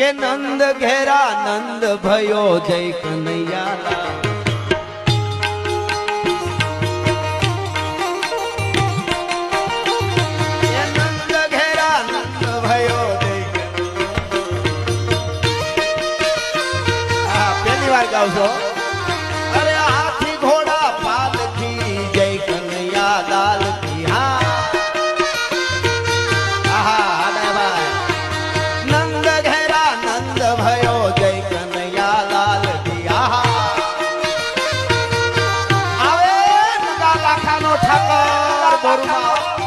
કે નંદ ઘેરા નંદ ભયો જય કનૈયા ગાવશો આનંદ ભયો જય કનૈયા લાલ દિયા આવે લાખાનો ઠાકર બોરમા